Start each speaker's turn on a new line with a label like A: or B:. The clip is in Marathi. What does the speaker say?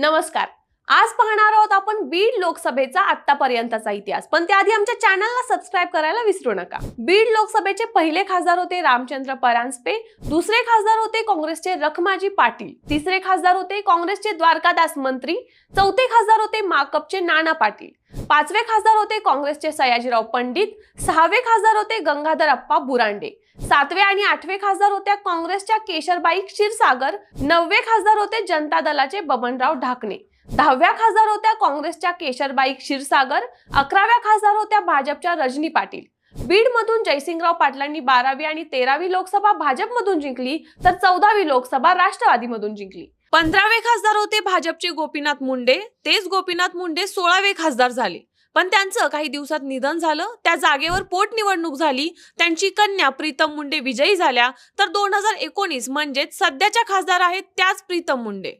A: नमस्कार. आज पाहणार आहोत आपण बीड लोकसभेचा आतापर्यंतचा इतिहास. पण त्याआधी आमच्या चॅनलला सबस्क्राईब करायला विसरू नका. बीड लोकसभेचे पहिले खासदार होते रामचंद्र परांजपे दुसरे खासदार होते काँग्रेसचे रखमाजी पाटील तिसरे खासदार होते काँग्रेसचे द्वारकादास मंत्री चौथे खासदार होते माकपचे नाना पाटील पाचवे खासदार होते काँग्रेसचे सयाजीराव पंडित सहावे खासदार होते गंगाधर अप्पा बुरांडे. सातवे आणि आठवे खासदार होत्या काँग्रेसच्या केशरबाई क्षीरसागर नववे खासदार होते जनता दलाचे बबनराव ढाकणे. दहाव्या खासदार होत्या काँग्रेसच्या केशरबाई क्षीरसागर अकराव्या खासदार होत्या भाजपच्या रजनी पाटील. बीड मधून जयसिंगराव पाटलांनी बारावी आणि तेरावी लोकसभा भाजपमधून जिंकली तर चौदावी लोकसभा राष्ट्रवादीमधून जिंकली. पंधरावे खासदार होते भाजपचे गोपीनाथ मुंडे तेच गोपीनाथ मुंडे सोळावे खासदार झाले. पण त्यांचं काही दिवसात निधन झालं त्या जागेवर पोटनिवडणूक झाली त्यांची कन्या प्रीतम मुंडे विजयी झाल्या तर दोन हजार एकोणीस म्हणजेच सध्याच्या खासदार आहेत त्याच प्रीतम मुंडे.